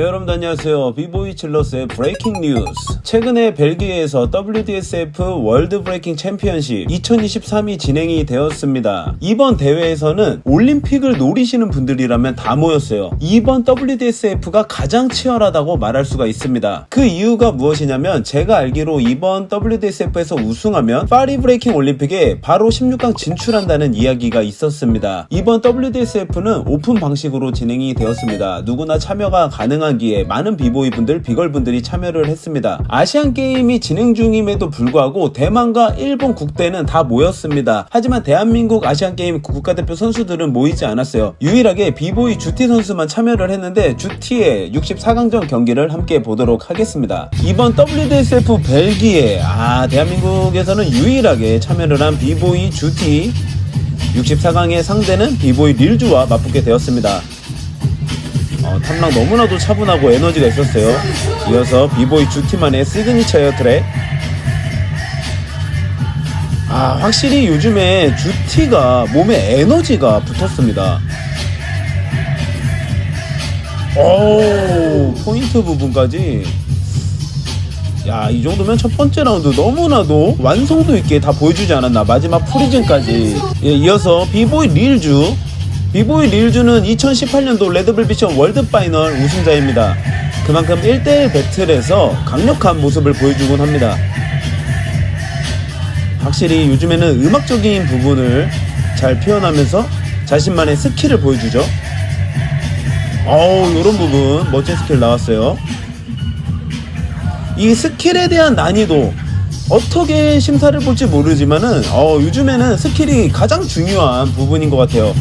네, 여러분 안녕하세요. 비보이 칠러스의 브레이킹 뉴스. 최근에 벨기에에서 WDSF 월드 브레이킹 챔피언십 2023이 진행이 되었습니다. 이번 대회에서는 올림픽을 노리시는 분들이라면 다 모였어요. 이번 WDSF가 가장 치열하다고 말할 수가 있습니다. 그 이유가 무엇이냐면 제가 알기로 이번 WDSF에서 우승하면 파리 브레이킹 올림픽에 바로 16강 진출한다는 이야기가 있었습니다. 이번 WDSF는 오픈 방식으로 진행이 되었습니다. 누구나 참여가 가능 하기에 많은 비보이 분들, 비걸 분들이 참여를 했습니다. 아시안 게임이 진행 중임에도 불구하고 대만과 일본 국대는 다 모였습니다. 하지만 대한민국 아시안 게임 국가대표 선수들은 모이지 않았어요. 유일하게 비보이 주티 선수만 참여를 했는데 주티의 64강전 경기를 함께 보도록 하겠습니다. 이번 WDSF 벨기에 아 대한민국에서는 유일하게 참여를 한 비보이 주티 64강의 상대는 비보이 릴주와 맞붙게 되었습니다. 어, 탐락 너무나도 차분하고 에너지가 있었어요. 이어서 비보이 주티만의 시그니처 에어트랙. 아, 확실히 요즘에 주티가 몸에 에너지가 붙었습니다. 오, 포인트 부분까지. 야, 이 정도면 첫 번째 라운드 너무나도 완성도 있게 다 보여주지 않았나. 마지막 프리즌까지. 예, 이어서 비보이 릴주. 비보이 릴주는 2018년도 레드불 비션 월드 파이널 우승자입니다. 그만큼 1대1 배틀에서 강력한 모습을 보여주곤 합니다. 확실히 요즘에는 음악적인 부분을 잘 표현하면서 자신만의 스킬을 보여주죠. 어우, 요런 부분 멋진 스킬 나왔어요. 이 스킬에 대한 난이도 어떻게 심사를 볼지 모르지만은 어, 요즘에는 스킬이 가장 중요한 부분인 것 같아요.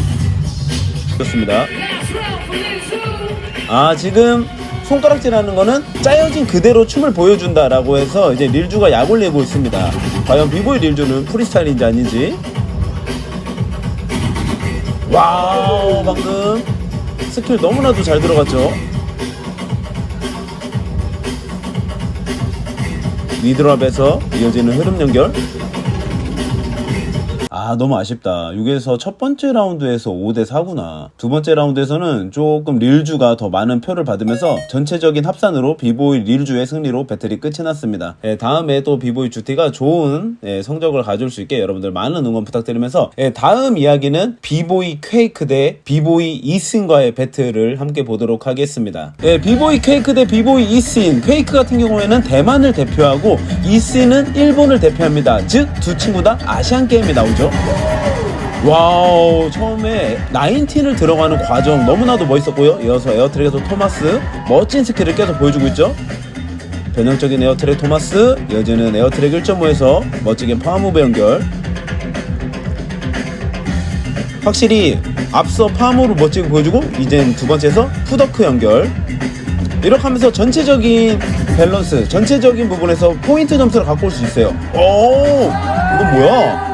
그렇습니다. 아 지금 손가락질하는 거는 짜여진 그대로 춤을 보여준다라고 해서 이제 릴주가 약을 내고 있습니다. 과연 비보이 릴주는 프리스타일인지 아닌지. 와우 방금 스킬 너무나도 잘 들어갔죠. 미드랍에서 이어지는 흐름 연결. 아 너무 아쉽다. 여기에서 첫 번째 라운드에서 5대 4구나. 두 번째 라운드에서는 조금 릴주가 더 많은 표를 받으면서 전체적인 합산으로 비보이 릴주의 승리로 배틀이 끝이 났습니다. 예, 다음에 또 비보이 주티가 좋은 예, 성적을 가져올 수 있게 여러분들 많은 응원 부탁드리면서 예, 다음 이야기는 비보이 퀘이크 대 비보이 이슨과의 배틀을 함께 보도록 하겠습니다. 예, 비보이 퀘이크 대 비보이 이슨. 퀘이크 같은 경우에는 대만을 대표하고 이슨은 일본을 대표합니다. 즉 두 친구 다 아시안 게임에 나오죠. 와우 처음에 나인틴을 들어가는 과정 너무나도 멋있었고요. 이어서 에어트랙에서 토마스 멋진 스킬을 계속 보여주고 있죠? 변형적인 에어트랙 토마스 이어지는 에어트랙 1.5에서 멋지게 파워무브 연결. 확실히 앞서 파워무브를 멋지게 보여주고 이젠 두 번째에서 푸더크 연결. 이렇게 하면서 전체적인 밸런스 전체적인 부분에서 포인트 점수를 갖고 올 수 있어요. 오 이건 뭐야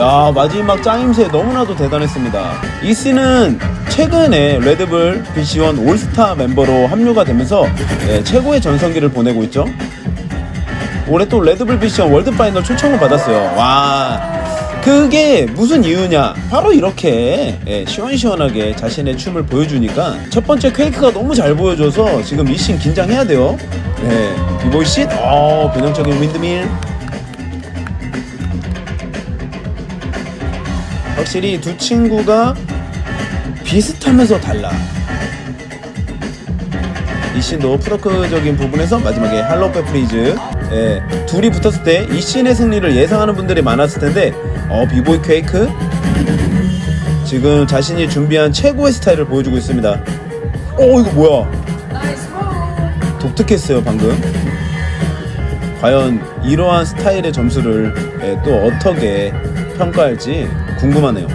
야 마지막 짱임새 너무나도 대단했습니다. 이 씨는 최근에 레드불 BC1 올스타 멤버로 합류가 되면서 예, 최고의 전성기를 보내고 있죠. 올해 또 레드불 BC1 월드 파이널 초청을 받았어요. 와 그게 무슨 이유냐? 바로 이렇게 예, 시원시원하게 자신의 춤을 보여주니까 첫 번째 퀘이크가 너무 잘 보여줘서 지금 이씬 긴장해야 돼요. 예, 비보이 씨, 어, 변형적인 윈드밀. 확실히 두 친구가 비슷하면서 달라. 이신도 프로크적인 부분에서 마지막에 할로페 프리즈 예, 둘이 붙었을 때 이신의 승리를 예상하는 분들이 많았을 텐데 어 비보이 퀘이크 지금 자신이 준비한 최고의 스타일을 보여주고 있습니다. 어 이거 뭐야? 독특했어요 방금. 과연 이러한 스타일의 점수를 예, 또 어떻게 평가할지 궁금하네요.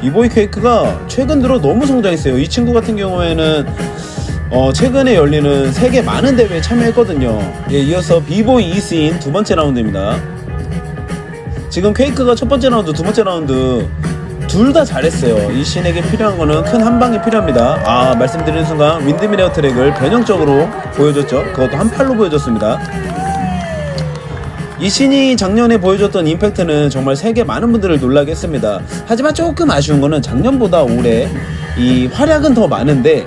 비보이 퀘이크가 최근 들어 너무 성장했어요. 이 친구 같은 경우에는 어, 최근에 열리는 세계 많은 대회에 참여했거든요. 예, 이어서 비보이 이스인 두 번째 라운드입니다. 지금 퀘이크가 첫 번째 라운드, 두 번째 라운드 둘 다 잘했어요. 이 신에게 필요한 거는 큰 한 방이 필요합니다. 아, 말씀드리는 순간 윈드미레어 트랙을 변형적으로 보여줬죠. 그것도 한 팔로 보여줬습니다. 이 신이 작년에 보여줬던 임팩트는 정말 세계 많은 분들을 놀라게 했습니다. 하지만 조금 아쉬운 거는 작년보다 올해 이 활약은 더 많은데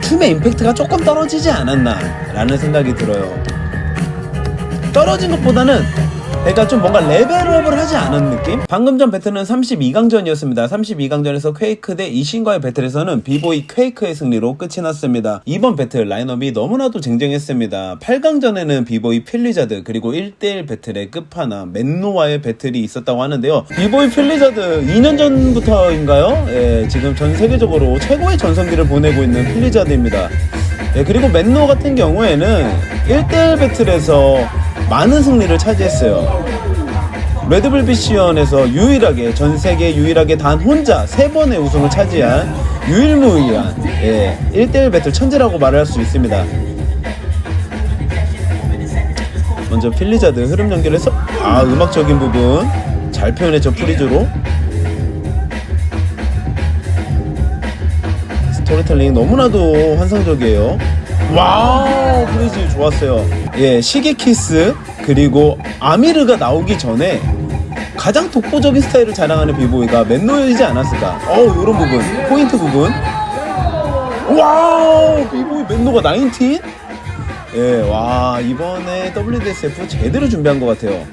춤의 임팩트가 조금 떨어지지 않았나라는 생각이 들어요. 떨어진 것보다는 그러니까 좀 뭔가 레벨업을 하지 않은 느낌? 방금 전 배틀은 32강전이었습니다. 32강전에서 퀘이크 대 이신과의 배틀에서는 비보이 퀘이크의 승리로 끝이 났습니다. 이번 배틀 라인업이 너무나도 쟁쟁했습니다. 8강전에는 비보이 필리자드 그리고 1대1 배틀의 끝판왕 맨노와의 배틀이 있었다고 하는데요. 비보이 필리자드 2년 전부터인가요? 예, 지금 전 세계적으로 최고의 전성기를 보내고 있는 필리자드입니다. 예, 그리고 맨노 같은 경우에는 1대1 배틀에서 많은 승리를 차지했어요. 레드불 비시언에서 유일하게 전 세계 유일하게 단 혼자 세 번의 우승을 차지한 유일무이한 예, 1대1 배틀 천재라고 말할 수 있습니다. 먼저 필리자드 흐름 연결해서 아 음악적인 부분 잘 표현했죠 프리즈로 스토리텔링 너무나도 환상적이에요. 와우 프리즈 좋았어요. 예 시계 키스 그리고 아미르가 나오기 전에 가장 독보적인 스타일을 자랑하는 비보이가 맨노이지 않았을까? 어 이런 부분 포인트 부분. 와우 비보이 맨노가 19? 예, 와 이번에 WDSF 제대로 준비한 것 같아요.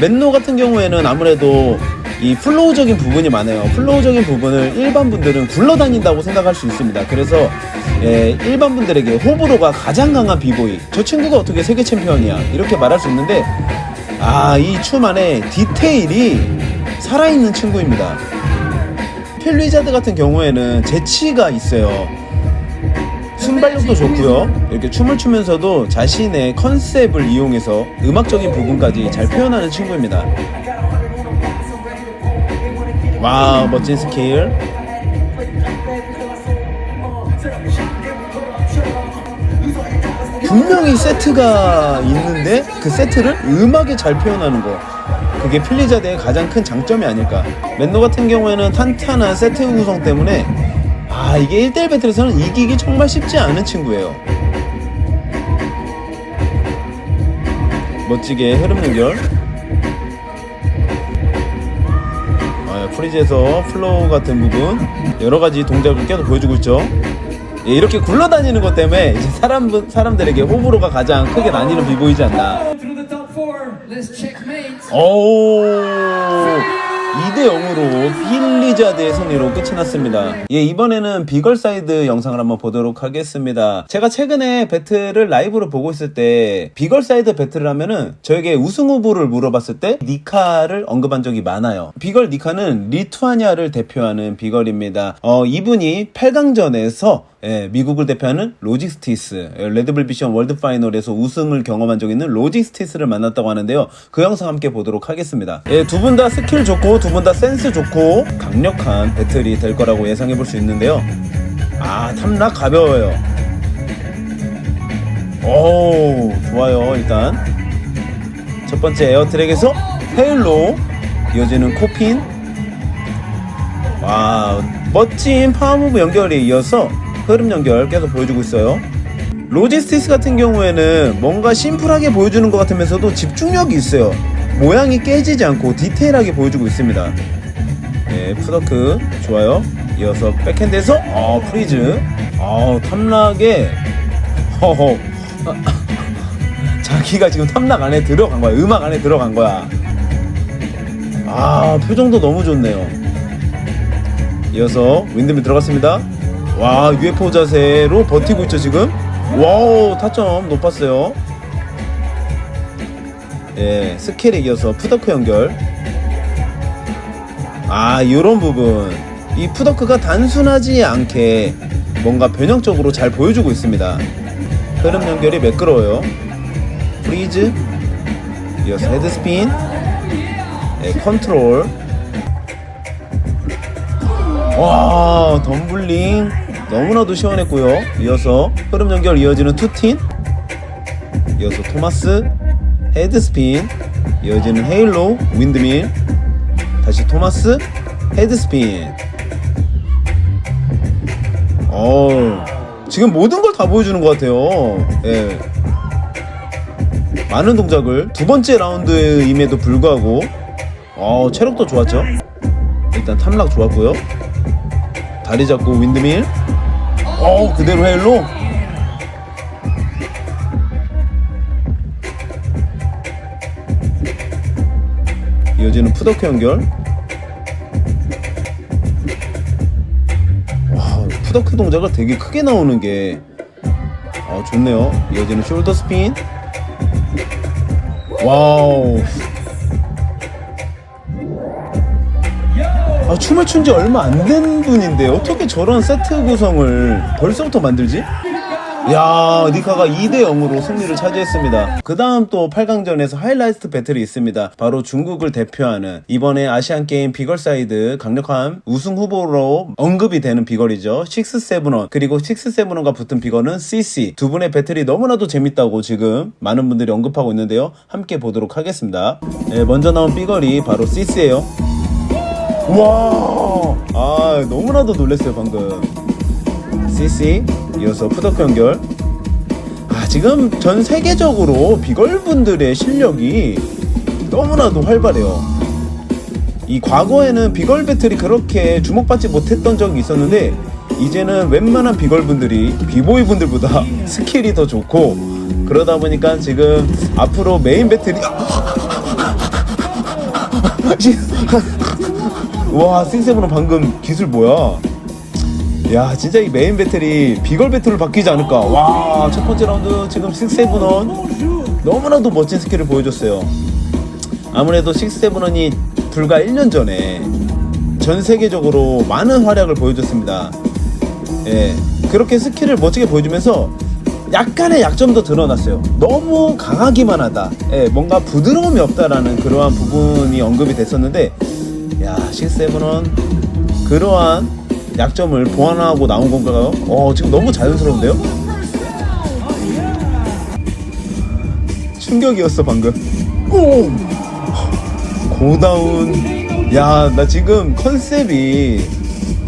맨노 같은 경우에는 아무래도 이 플로우적인 부분이 많아요. 플로우적인 부분을 일반 분들은 굴러다닌다고 생각할 수 있습니다. 그래서 예, 일반 분들에게 호불호가 가장 강한 비보이. 저 친구가 어떻게 세계 챔피언이야? 이렇게 말할 수 있는데 아, 이 춤 안에 디테일이 살아있는 친구입니다. 필리자드 같은 경우에는 재치가 있어요. 순발력도 좋고요. 이렇게 춤을 추면서도 자신의 컨셉을 이용해서 음악적인 부분까지 잘 표현하는 친구입니다. 와 멋진 스킬. 분명히 세트가 있는데 그 세트를 음악에 잘 표현하는 거. 그게 필리자드의 가장 큰 장점이 아닐까. 맨노 같은 경우에는 탄탄한 세트 구성 때문에 아 이게 1대1 배틀에서는 이기기 정말 쉽지 않은 친구예요 멋지게 흐름 연결 프리즈에서 플로우 같은 부분 여러 가지 동작을 계속 보여주고 있죠. 예, 이렇게 굴러다니는 것 때문에 이제 사람, 사람들에게 호불호가 가장 크게 나뉘는 비보이지 않나. 오 2대 0으로 필리자드의 승리로 끝이 났습니다. 예, 이번에는 비걸 사이드 영상을 한번 보도록 하겠습니다. 제가 최근에 배틀을 라이브로 보고 있을 때 비걸 사이드 배틀을 하면은 저에게 우승 후보를 물어봤을 때 니카를 언급한 적이 많아요. 비걸 니카는 리투아니아를 대표하는 비걸입니다. 어, 이분이 8강전에서 예, 미국을 대표하는 로지스티스, 예, 레드불 비션 월드 파이널에서 우승을 경험한 적 있는 로지스티스를 만났다고 하는데요. 그 영상 함께 보도록 하겠습니다. 예, 두 분 다 스킬 좋고, 두 분 다 센스 좋고, 강력한 배틀이 될 거라고 예상해 볼 수 있는데요. 아, 탐락 가벼워요. 오, 좋아요, 일단. 첫 번째 에어 트랙에서 헤일로, 이어지는 코핀, 와 멋진 파워무브 연결에 이어서 흐름 연결 계속 보여주고 있어요. 로지스티스 같은 경우에는 뭔가 심플하게 보여주는 것 같으면서도 집중력이 있어요. 모양이 깨지지 않고 디테일하게 보여주고 있습니다. 네, 푸더크. 좋아요. 이어서 백핸드에서 어 프리즈. 어 탐락에 허허. 자기가 지금 탐락 안에 들어간 거야. 음악 안에 들어간 거야. 아 표정도 너무 좋네요. 이어서 윈드밀 들어갔습니다. 와 UFO 자세로 버티고 있죠 지금. 와우 타점 높았어요. 예 스킬에 이어서 푸더크 연결. 아 이런 부분 이 푸더크가 단순하지 않게 뭔가 변형적으로 잘 보여주고 있습니다. 흐름 연결이 매끄러워요. 프리즈 이어서 헤드스핀 예, 컨트롤 와 덤블링 너무나도 시원했고요 이어서 흐름 연결 이어지는 투틴 이어서 토마스 헤드스핀 이어지는 헤일로 윈드밀 다시 토마스 헤드스핀 어 지금 모든 걸 다 보여주는 것 같아요 예. 많은 동작을 두 번째 라운드임에도 불구하고 어, 체력도 좋았죠. 일단 탐락 좋았고요. 다리 잡고 윈드밀. 어, 그대로 헤일로. 이어지는 푸더크 연결. 와, 푸더크 동작을 되게 크게 나오는 게 어, 좋네요. 이어지는 숄더 스핀. 와우. 아, 춤을 춘 지 얼마 안 된 분인데 어떻게 저런 세트 구성을 벌써부터 만들지? 야, 니카가 2대 0으로 승리를 차지했습니다. 그 다음 또 8강전에서 하이라이트 배틀이 있습니다. 바로 중국을 대표하는 이번에 아시안 게임 비걸사이드 강력한 우승 후보로 언급이 되는 비걸이죠. 6세븐원 그리고 6세븐원과 붙은 비걸은 CC 두 분의 배틀이 너무나도 재밌다고 지금 많은 분들이 언급하고 있는데요. 함께 보도록 하겠습니다. 네, 먼저 나온 비걸이 바로 CC예요. 와, 아 너무나도 놀랐어요 방금. CC 이어서 푸더크 연결. 아 지금 전 세계적으로 비걸 분들의 실력이 너무나도 활발해요. 이 과거에는 비걸 배틀이 그렇게 주목받지 못했던 적이 있었는데 이제는 웬만한 비걸 분들이 비보이 분들보다 스킬이 더 좋고 그러다 보니까 지금 앞으로 메인 배틀이 와 싱세븐은 방금 기술 뭐야? 야 진짜 이 메인 배틀이 비걸 배틀을 바뀌지 않을까? 와 첫 번째 라운드 지금 6세븐원 너무나도 멋진 스킬을 보여줬어요. 아무래도 6세븐원이 불과 1년 전에 전 세계적으로 많은 활약을 보여줬습니다. 예 그렇게 스킬을 멋지게 보여주면서 약간의 약점도 드러났어요. 너무 강하기만 하다. 예 뭔가 부드러움이 없다라는 그러한 부분이 언급이 됐었는데 야 6세븐원 그러한 약점을 보완하고 나온 건가요? 어, 지금 너무 자연스러운데요? 충격이었어, 방금. 오! 고다운. 야, 나 지금 컨셉이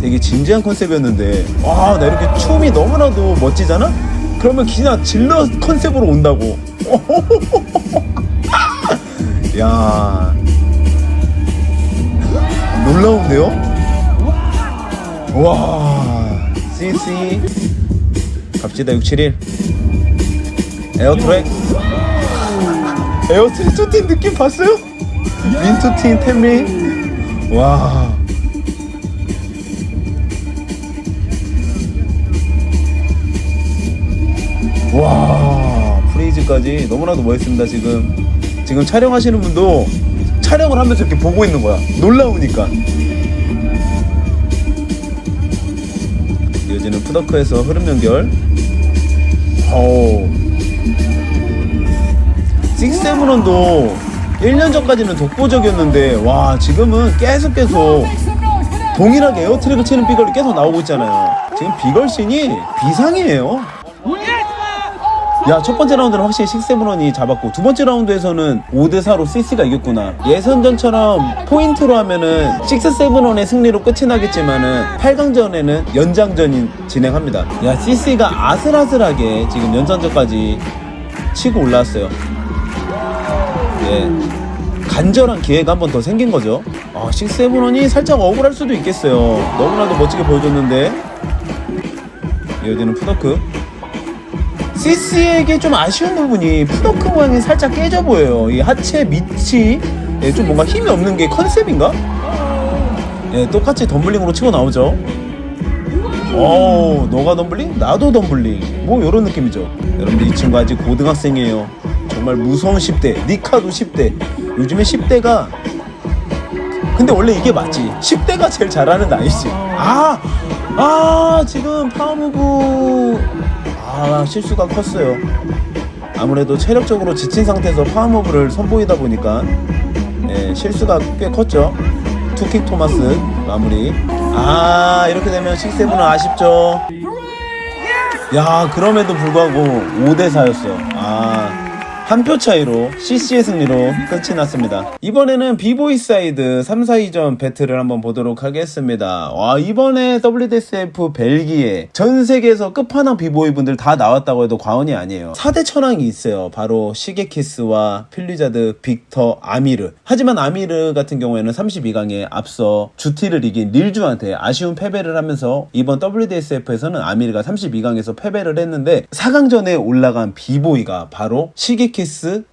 되게 진지한 컨셉이었는데, 와, 나 이렇게 춤이 너무나도 멋지잖아? 그러면 그냥 질러 컨셉으로 온다고. 야. 놀라운데요? 와. CC 갑시다 671 에어트랙. 에어트랙 투팀 느낌 봤어요? 민투팀 템리 와. 와, 프레이즈까지 너무나도 멋있습니다, 지금. 지금 촬영하시는 분도 촬영을 하면서 이렇게 보고 있는 거야. 놀라우니까. 이어지는 푸더크에서 흐름 연결. 어우. 식세븐원도 1년 전까지는 독보적이었는데, 와, 지금은 계속 계속 동일하게 에어트랙을 치는 비걸이 계속 나오고 있잖아요. 지금 비걸신이 비상이에요. 야, 첫 번째 라운드는 확실히 6세븐원이 잡았고, 두 번째 라운드에서는 5대4로 CC가 이겼구나. 예선전처럼 포인트로 하면은 6세븐원의 승리로 끝이 나겠지만은, 8강전에는 연장전이 진행합니다. 야, CC가 아슬아슬하게 지금 연장전까지 치고 올라왔어요. 예. 간절한 기회가 한 번 더 생긴 거죠. 아, 6세븐원이 살짝 억울할 수도 있겠어요. 너무나도 멋지게 보여줬는데. 이어지는 푸더크. CC에게 좀 아쉬운 부분이 푸더크 모양이 살짝 깨져 보여요. 이 하체 밑이 예, 좀 뭔가 힘이 없는 게 컨셉인가? 예, 똑같이 덤블링으로 치고 나오죠. 어, 너가 덤블링? 나도 덤블링. 뭐 이런 느낌이죠. 여러분들 이 친구 아직 고등학생이에요. 정말 무서운 10대. 니카도 10대. 요즘에 10대가 근데 원래 이게 맞지. 10대가 제일 잘하는 나이지. 아, 아, 지금 파워무브. 아, 실수가 컸어요. 아무래도 체력적으로 지친 상태에서 파워무브를 선보이다 보니까, 예, 실수가 꽤 컸죠. 투킥 토마스 마무리. 아, 이렇게 되면 6세븐은 아쉽죠. 야, 그럼에도 불구하고 5대4였어. 아, 한 표 차이로 CC의 승리로 끝이 났습니다. 이번에는 비보이 사이드 3, 4위전 배틀을 한번 보도록 하겠습니다. 와, 이번에 WDSF 벨기에 전 세계에서 끝판왕 비보이 분들 다 나왔다고 해도 과언이 아니에요. 4대 천왕이 있어요. 바로 시게키스와 필리자드, 빅터, 아미르. 하지만 아미르 같은 경우에는 32강에 앞서 주티를 이긴 릴주한테 아쉬운 패배를 하면서 이번 WDSF에서는 아미르가 32강에서 패배를 했는데 4강전에 올라간 비보이가 바로 시게키스,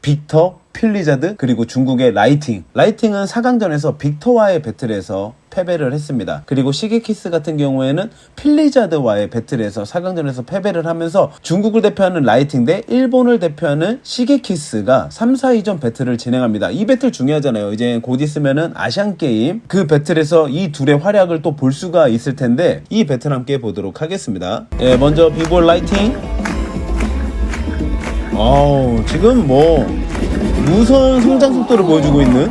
빅터, 필리자드 그리고 중국의 라이팅. 라이팅은 4강전에서 빅터와의 배틀에서 패배를 했습니다. 그리고 시게키스 같은 경우에는 필리자드와의 배틀에서 4강전에서 패배를 하면서 중국을 대표하는 라이팅 대 일본을 대표하는 시게키스가 3, 4위전 배틀을 진행합니다. 이 배틀 중요하잖아요. 이제 곧 있으면은 아시안게임. 그 배틀에서 이 둘의 활약을 또 볼 수가 있을 텐데 이 배틀 함께 보도록 하겠습니다. 예, 먼저 비볼 라이팅 아우 지금 뭐 무서운 성장 속도를 보여주고 있는?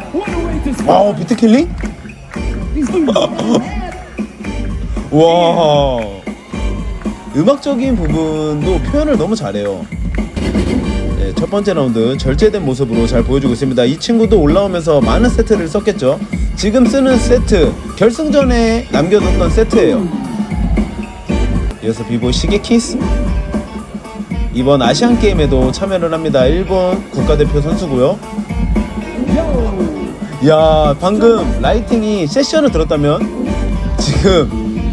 와우 비트 킬링? 와. 음악적인 부분도 표현을 너무 잘해요. 네, 첫 번째 라운드 절제된 모습으로 잘 보여주고 있습니다. 이 친구도 올라오면서 많은 세트를 썼겠죠? 지금 쓰는 세트 결승전에 남겨뒀던 세트예요. 이어서 비보 시게키스 이번 아시안 게임에도 참여를 합니다. 일본 국가대표 선수고요. 야 방금 라이팅이 세션을 들었다면 지금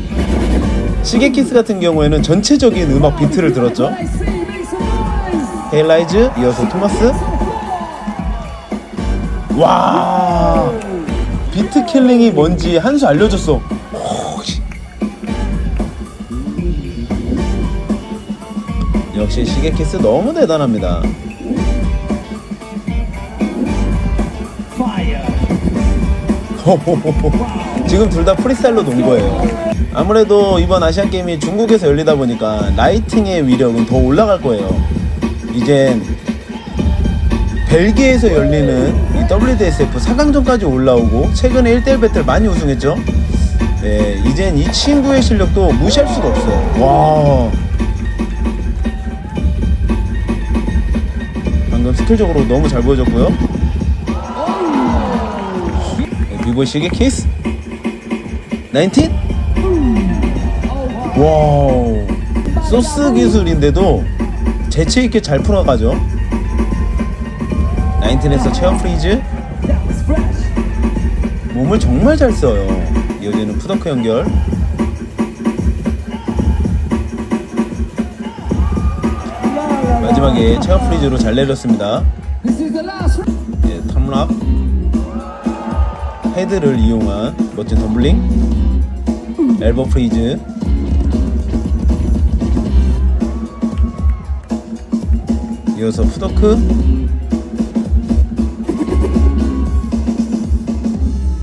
시게키스 같은 경우에는 전체적인 음악 비트를 들었죠. 헤일라이즈 이어서 토마스. 와 비트 킬링이 뭔지 한 수 알려줬어. 역시 시게키스 너무 대단합니다. 지금 둘 다 프리스타일로 논 거예요. 아무래도 이번 아시안 게임이 중국에서 열리다 보니까 라이팅의 위력은 더 올라갈 거예요. 이젠 벨기에에서 열리는 이 WDSF 4강전까지 올라오고 최근에 1대1 배틀 많이 우승했죠. 네, 이젠 이 친구의 실력도 무시할 수가 없어요. 와. 스킬적으로 너무 잘 보여줬고요. 네, 비보이 시계 키스 19? 와우 소스 기술인데도 재치 있게 잘 풀어가죠. 19에서 체어 프리즈 몸을 정말 잘 써요. 이어지는 푸더크 연결. 마지막에 체어 프리즈로 잘 내렸습니다. 예, 탐랍 헤드를 이용한 멋진 덤블링. 엘보 프리즈. 이어서 푸더크.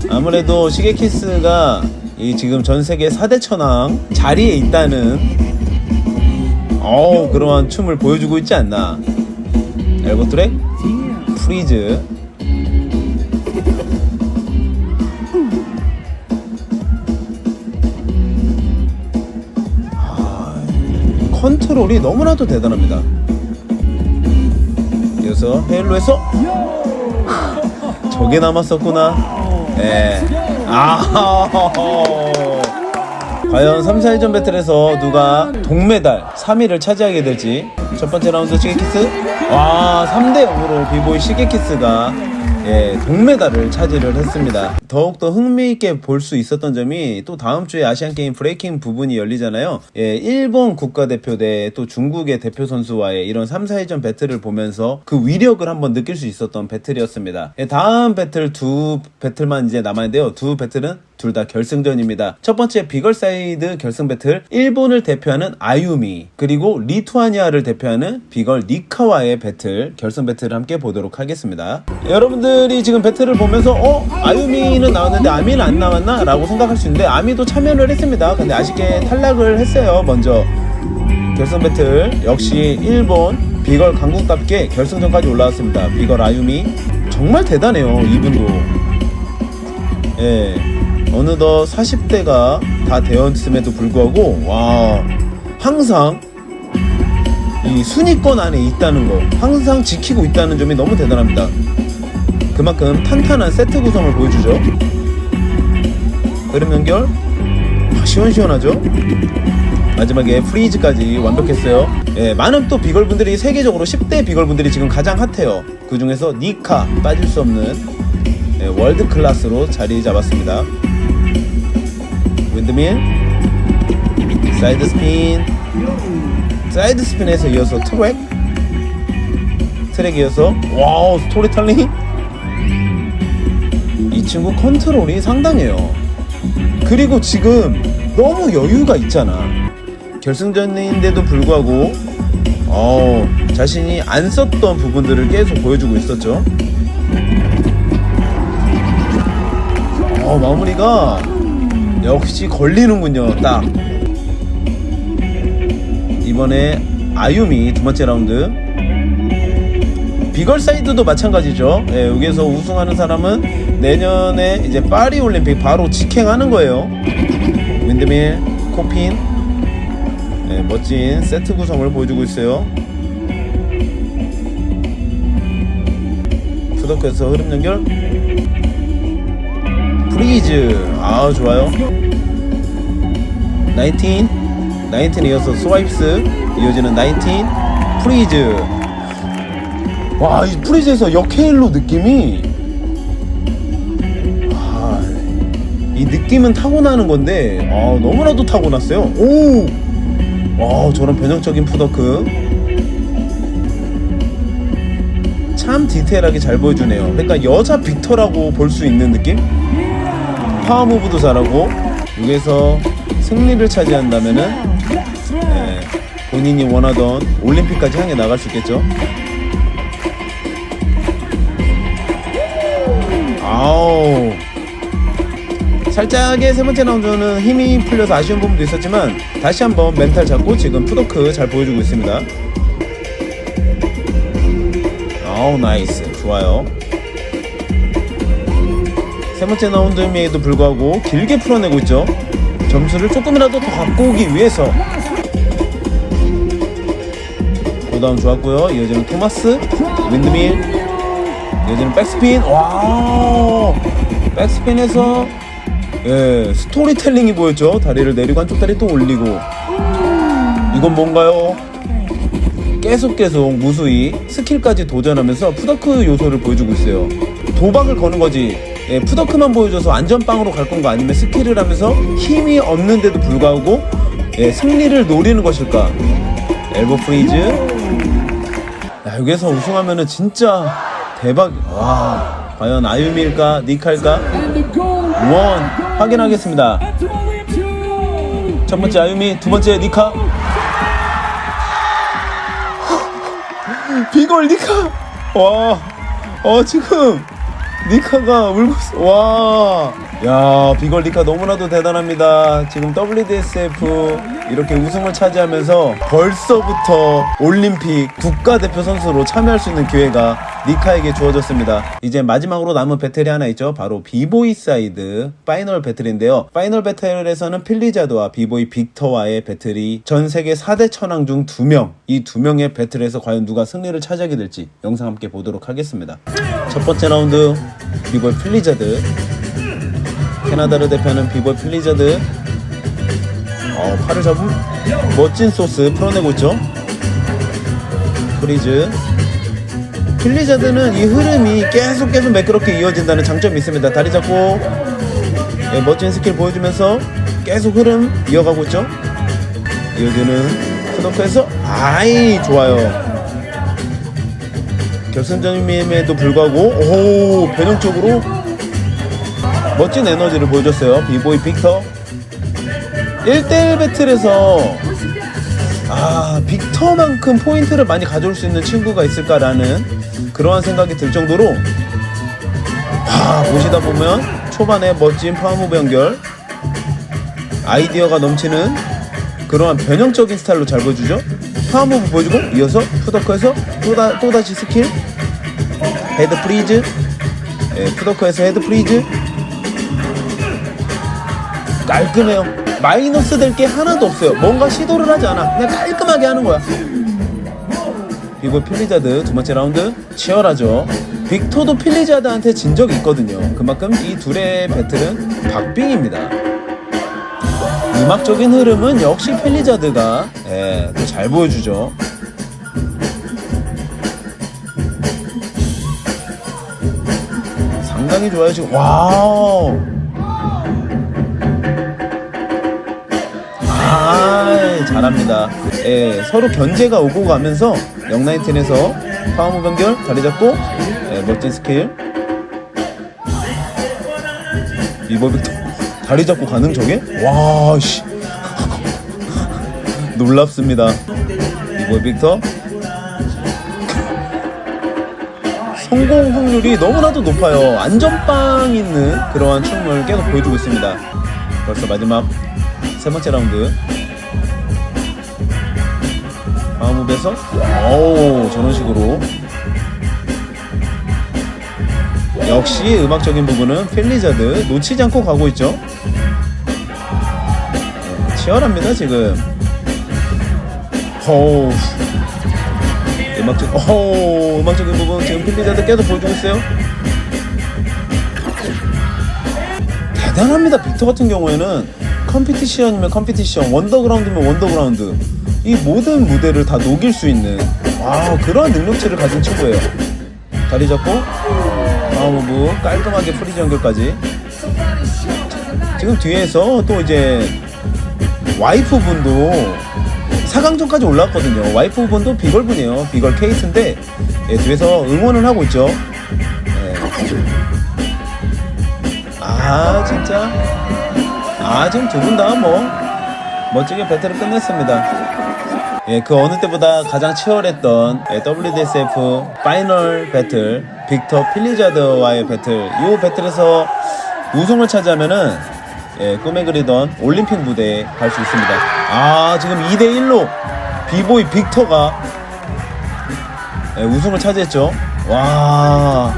아무래도 시게키스가 이 지금 전 세계 4대 천왕 자리에 있다는 어우 그러한 춤을 보여주고 있지 않나. 엘보 트랙? 프리즈. 아, 컨트롤이 너무나도 대단합니다. 이어서 헤일로에서. 저게 남았었구나. 예. 아 과연 3, 4위전 배틀에서 누가 동메달 3위를 차지하게 될지 첫 번째 라운드 시게키스 와 3대 0으로 비보이 시게키스가 예, 동메달을 차지를 했습니다. 더욱더 흥미있게 볼 수 있었던 점이 또 다음 주에 아시안게임 브레이킹 부분이 열리잖아요. 예, 일본 국가대표 대 또 중국의 대표 선수와의 이런 3, 4위전 배틀을 보면서 그 위력을 한번 느낄 수 있었던 배틀이었습니다. 예, 다음 배틀 두 배틀만 이제 남아있는데요. 두 배틀은 둘 다 결승전입니다. 첫 번째 비걸 사이드 결승 배틀 일본을 대표하는 아유미 그리고 리투아니아를 대표하는 비걸 니카와의 배틀 결승 배틀을 함께 보도록 하겠습니다. 여러분들이 지금 배틀을 보면서 어 아유미는 나왔는데 아미는 안 나왔나? 라고 생각할 수 있는데 아미도 참여를 했습니다. 근데 아쉽게 탈락을 했어요. 먼저 결승 배틀 역시 일본 비걸 강국답게 결승전까지 올라왔습니다. 비걸 아유미 정말 대단해요. 이분도. 예. 어느덧 40대가 다 되었음에도 불구하고 와 항상 이 순위권 안에 있다는 거 항상 지키고 있다는 점이 너무 대단합니다. 그만큼 탄탄한 세트 구성을 보여주죠. 흐름 연결 아, 시원시원하죠. 마지막에 프리즈까지 완벽했어요. 예, 많은 또 비걸분들이 세계적으로 10대 비걸분들이 지금 가장 핫해요. 그 중에서 니카 빠질 수 없는 예, 월드 클래스로 자리 잡았습니다. 윈드밀, 사이드 스핀, 사이드 스핀에서 이어서 트랙, 트랙 이어서 와우 스토리텔링. 이 친구 컨트롤이 상당해요. 그리고 지금 너무 여유가 있잖아. 결승전인데도 불구하고 어, 자신이 안 썼던 부분들을 계속 보여주고 있었죠. 어, 마무리가 역시 걸리는군요. 딱 이번에 아유미 두 번째 라운드. 비걸 사이드도 마찬가지죠. 예, 여기에서 우승하는 사람은 내년에 이제 파리 올림픽 바로 직행하는 거예요. 윈드밀, 코핀, 예, 멋진 세트 구성을 보여주고 있어요. 푸더크에서 흐름 연결. 프리즈, 아 좋아요. 19, 19 이어서 스와이프스, 이어지는 19, 프리즈. 와, 이 프리즈에서 역헤일로 느낌이 아, 이 느낌은 타고나는 건데 아, 너무나도 타고났어요. 오, 와, 저런 변형적인 푸더크 참 디테일하게 잘 보여주네요. 그러니까 여자 빅터라고 볼 수 있는 느낌? 파워 무브도 잘하고 여기서 승리를 차지한다면은 예, 본인이 원하던 올림픽까지 향해 나갈 수 있겠죠. 아우 살짝의 세 번째 라운드는 힘이 풀려서 아쉬운 부분도 있었지만 다시 한번 멘탈 잡고 지금 푸더크 잘 보여주고 있습니다. 아우 나이스 좋아요. 세 번째 라운드 임에도 불구하고 길게 풀어내고 있죠. 점수를 조금이라도 더 갖고 오기 위해서 고다운 좋았고요. 이어지는 토마스 윈드밀 이어지는 백스핀 와 백스핀에서 예 스토리텔링이 보였죠. 다리를 내리고 한쪽 다리 또 올리고 이건 뭔가요? 계속 계속 무수히 스킬까지 도전하면서 푸더크 요소를 보여주고 있어요. 도박을 거는 거지. 예, 푸더크만 보여줘서 안전빵으로 갈 건가 아니면 스킬을 하면서 힘이 없는데도 불구하고 예, 승리를 노리는 것일까? 엘보 프리즈. 야, 여기서 우승하면은 진짜 대박. 와, 과연 아유미일까, goal. 원 확인하겠습니다. 첫 번째 아유미, 두 번째 니카. 비걸 니카. 와, 어 지금 니카가 울고 있어. 와, 야 비걸 니카 너무나도 대단합니다. 지금 WDSF 이렇게 우승을 차지하면서 벌써부터 올림픽 국가대표 선수로 참여할 수 있는 기회가 니카에게 주어졌습니다. 이제 마지막으로 남은 배틀이 하나 있죠. 바로 비보이 사이드 파이널 배틀인데요. 파이널 배틀에서는 필리자드와 비보이 빅터와의 배틀이 전 세계 4대 천왕 중 2명, 이 2명의 배틀에서 과연 누가 승리를 차지하게 될지 영상 함께 보도록 하겠습니다. 첫 번째 라운드 비보이 필리자드 캐나다를 대표하는 비보이 필리자드 어, 팔을 잡은 멋진 소스 풀어내고 있죠. 프리즈 필리자드는 이 흐름이 계속 계속 매끄럽게 이어진다는 장점이 있습니다. 다리 잡고 예, 멋진 스킬 보여주면서 계속 흐름 이어가고 있죠. 이어지는 스노크에서 아이 좋아요. 결승전임에도 불구하고 오 변형적으로 멋진 에너지를 보여줬어요. 비보이 빅터 1대1 배틀에서 아 빅터만큼 포인트를 많이 가져올 수 있는 친구가 있을까라는 그러한 생각이 들 정도로 아 보시다 보면 초반에 멋진 파워무브 연결 아이디어가 넘치는 그러한 변형적인 스타일로 잘 보여주죠? 파워무브 보여주고 이어서 푸더커에서 또다, 또다시 스킬 헤드 프리즈. 예, 푸더커에서 헤드 프리즈. 깔끔해요. 마이너스 될 게 하나도 없어요. 뭔가 시도를 하지 않아. 그냥 깔끔하게 하는 거야 비보 필리자드 두 번째 라운드 치열하죠. 빅토도 필리자드한테 진 적이 있거든요. 그만큼 이 둘의 배틀은 박빙입니다. 음악적인 흐름은 역시 필리자드가 예, 또잘 보여주죠. 상당히 좋아요 지금. 와우. 아, 잘합니다. 예, 서로 견제가 오고 가면서 영나인틴에서 파워무 변결 다리 잡고 예, 멋진 스킬. 이버 빅터 다리 잡고 가능 저게? 와, 씨. 놀랍습니다. 이버 빅터 성공 확률이 너무나도 높아요. 안전빵 있는 그러한 춤을 계속 보여주고 있습니다. 벌써 마지막 세 번째 라운드. 마무브에서 오 저런 식으로 역시 음악적인 부분은 필리자드 놓치지 않고 가고 있죠. 네, 치열합니다 지금. 호우 음악적 오 음악적인 부분 지금 필리자드 계속 보여주고 있어요. 대단합니다. 빅터 같은 경우에는 컴피티션이면 컴피티션, 원더그라운드면 원더그라운드 이 모든 무대를 다 녹일 수 있는 와 그러한 능력치를 가진 친구예요. 다리 잡고 마우무브 깔끔하게 프리즈 연결까지 지금 뒤에서 또 이제 와이프분도 4강전까지 올라왔거든요. 와이프분도 비걸분이에요. 비걸 케이스인데 예, 뒤에서 응원을 하고 있죠. 예. 아 진짜 아 지금 두 분 다 뭐 멋지게 배틀을 끝냈습니다. 예, 그 어느 때보다 가장 치열했던 예, WDSF 파이널 배틀 빅터 필리자드와의 배틀 이 배틀에서 우승을 차지하면은 예, 꿈에 그리던 올림픽 무대에 갈 수 있습니다. 아 지금 2대 1로 비보이 빅터가 예, 우승을 차지했죠. 와.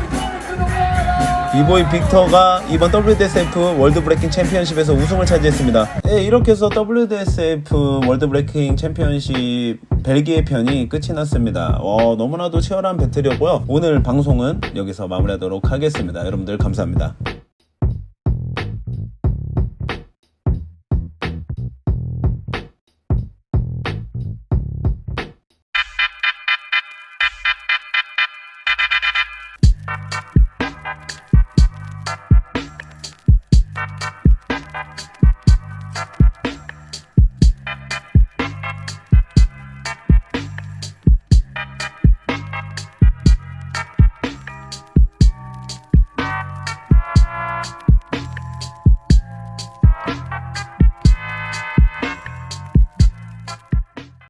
비보이 빅터가 이번 WDSF 월드 브레이킹 챔피언십에서 우승을 차지했습니다. 네, 이렇게 해서 WDSF 월드 브레이킹 챔피언십 벨기에 편이 끝이 났습니다. 와, 너무나도 치열한 배틀이었고요. 오늘 방송은 여기서 마무리하도록 하겠습니다. 여러분들 감사합니다.